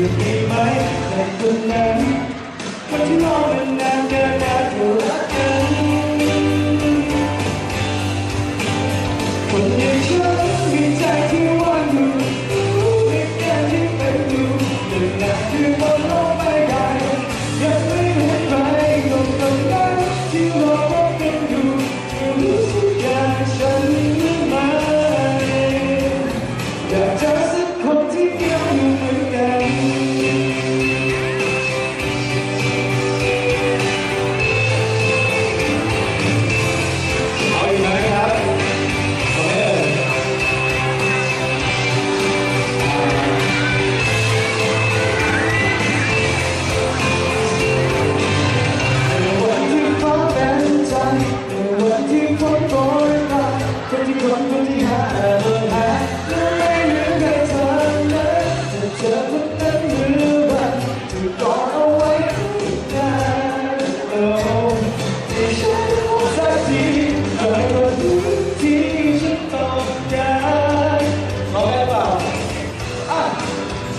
อยู่ดีไหมแต่คนนั้นคนที่รอมานานเกินนาทีรักกันคนอย่างฉันมีใจที่ว่างอยู่ไม่แค่ที่เป็นอยู่หนึ่งนาทีบนโลกใบใหญ่ยังไม่เห็นใครตรงตรงนั้นที่รอว่าเป็นอยู่จะรู้สึกอย่างฉันหรือไม่อยากเจอสักคนที่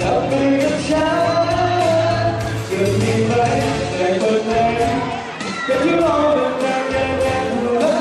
จะไปกับฉันจะมีไหมแต่คนไหนแต่ที่รอเป็นนานแน่แน่รั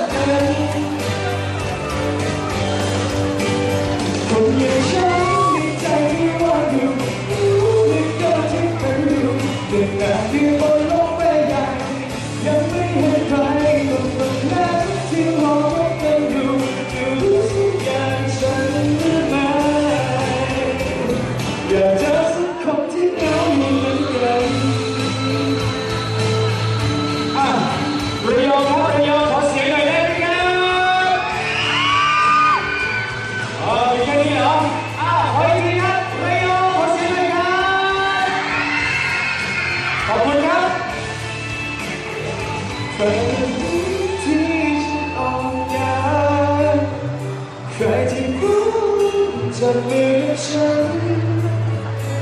จะเหมือนฉัน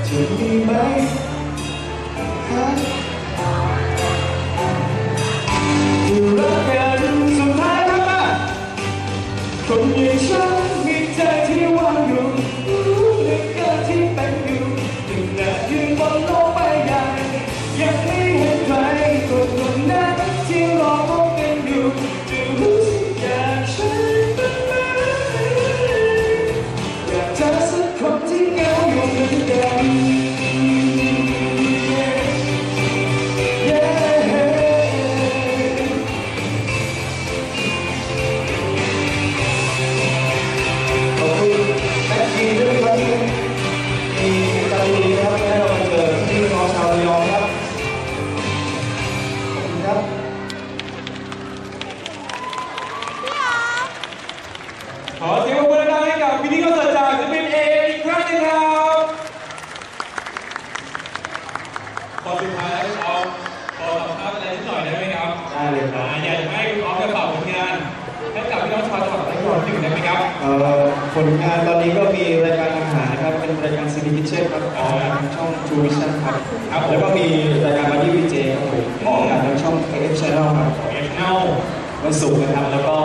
จะมีไหมหา ดังๆให้กับพิธีกรสดจากศิลปินเออีกครั้งนึงครับพอสุดท้ายแล้วเอาขอสัมภาษณ์อะไรนิดหน่อยได้ไหมครับได้เลยครับ อยากจะให้คุณออฟได้ฝากผลงานให้กับพี่น้องชาวจังหวัดตรังหนึ่งได้ไหมครับ เอ่อผลงานตอนนี้ก็มีรายการอาหารนะครับ เป็นรายการซีดีส์คิเช่นครับออกอากาศทางช่อง True Vision ครับครับผม แล้วก็มีรายการมาที่วีเจครับผมออกอากาศทางช่อง KF Channel ครับ เอฟเน่า วันศุกร์นะครับแล้วก็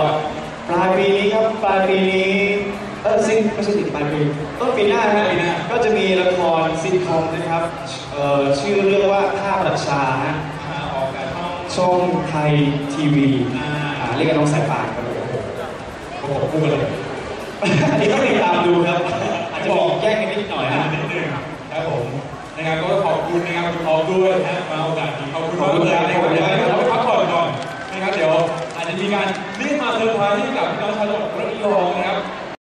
ปลายปีนี้ครับปลายปีนี้ ไม่ใช่สิปลายปีต้นปีหน้านะฮะก็จะมีละครซิทคอมนะครับเอ่อชื่อเรื่องว่าท่าประชาฮะอ่าออกจากช่องช่องไทยทีวีอ่าอ่าเรียกกันน้องสายป่านครับผมโอ้โหพูดเลยอันนี้ต้องติดตามดูครับ อาจจะบอกแยกกันนิดหน่อยอ่านะนิดนึงครับผมนะครับก็ขอบคุณนะครับคุณออฟด้วยนะมาโอกาสนี้ขอบคุณมากเลยนะครับเดี๋ยวให้เราไปพักผ่อนก่อนนะครับเดี๋ยวอาจจะมีการเรียกมาเซอร์ไพรส์ให้กับพี่น้องชาวจังหวัดระยองนะครับ